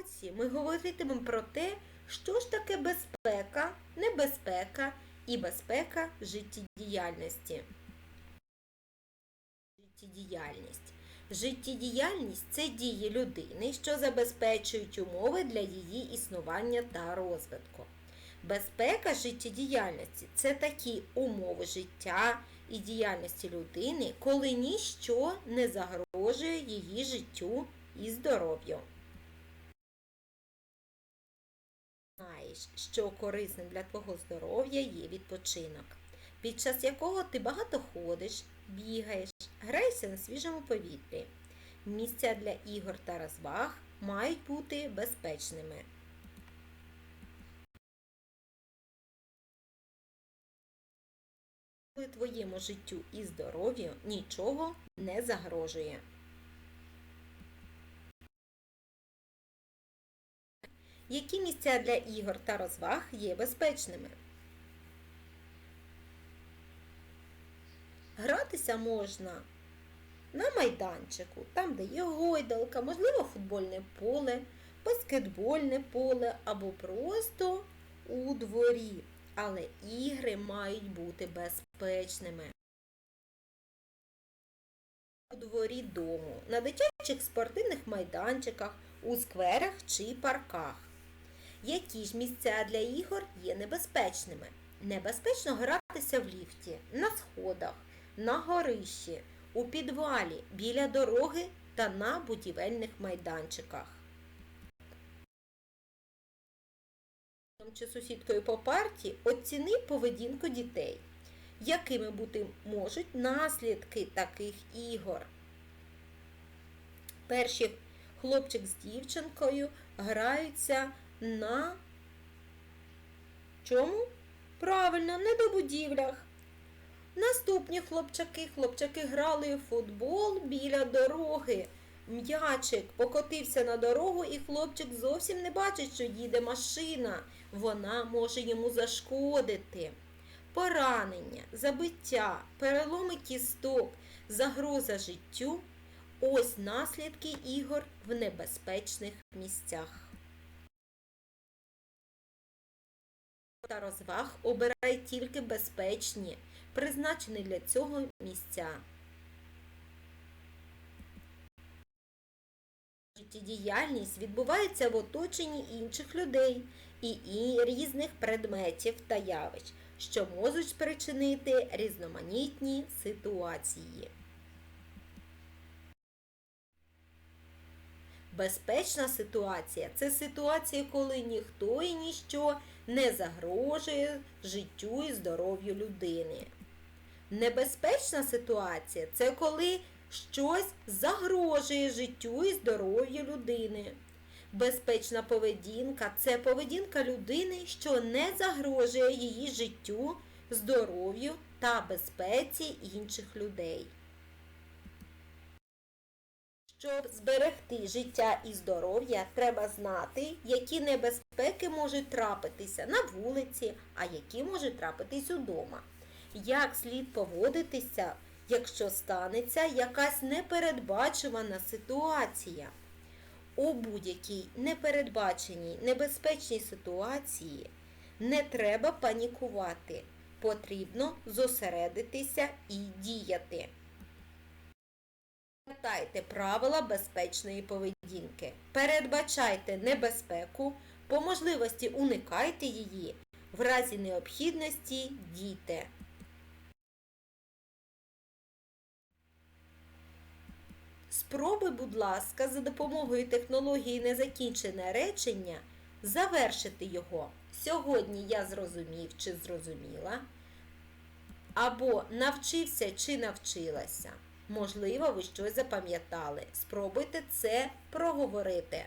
уроці ми говоритимемо про те, що ж таке безпека, небезпека і безпека життєдіяльності. Життєдіяльність. Життєдіяльність це дії людини, що забезпечують умови для її існування та розвитку. Безпека життєдіяльності це такі умови життя і діяльності людини, коли ніщо не загрожує її життю і здоров'ю. Знаєш, що корисним для твого здоров'я є відпочинок, під час якого ти багато ходиш, бігаєш, граєшся на свіжому повітрі. Місця для ігор та розваг мають бути безпечними. Твоєму життю і здоров'ю нічого не загрожує. Які місця для ігор та розваг є безпечними? Гратися можна на майданчику, там, де є гойдалка, можливо, футбольне поле, баскетбольне поле або просто у дворі. Але ігри мають бути безпечними. У дворі дому, на дитячих спортивних майданчиках, у скверах чи парках. Які ж місця для ігор є небезпечними? Небезпечно гратися в ліфті, на сходах, на горищі, у підвалі, біля дороги та на будівельних майданчиках. Чи сусідкою по парті оціни поведінку дітей, якими бути можуть наслідки таких ігор. Перші хлопчик з дівчинкою граються на чому? Правильно, не до будівлях. Наступні хлопчаки, хлопчаки грали в футбол біля дороги. М'ячик покотився на дорогу, і хлопчик зовсім не бачить, що їде машина. Вона може йому зашкодити. Поранення, забиття, переломи кісток, загроза життю ось наслідки ігор в небезпечних місцях. Та розваг обирай тільки безпечні, призначені для цього місця. Життєдіяльність відбувається в оточенні інших людей і, і різних предметів та явищ, що можуть спричинити різноманітні ситуації. Безпечна ситуація це ситуація, коли ніхто і ніщо не загрожує життю і здоров'ю людини. Небезпечна ситуація це коли щось загрожує життю і здоров'ю людини. Безпечна поведінка це поведінка людини, що не загрожує її життю, здоров'ю та безпеці інших людей. Щоб зберегти життя і здоров'я, треба знати, які небезпеки можуть трапитися на вулиці, а які можуть трапитись удома. Як слід поводитися, якщо станеться якась непередбачувана ситуація. У будь-якій непередбаченій небезпечній ситуації не треба панікувати. Потрібно зосередитися і діяти. Пам'ятайте правила безпечної поведінки. Передбачайте небезпеку, по можливості уникайте її, в разі необхідності дійте. Спробуй, будь ласка, за допомогою технології незакінчене речення завершити його. Сьогодні я зрозумів чи зрозуміла. Або навчився чи навчилася. Можливо, ви щось запам'ятали. Спробуйте це проговорити.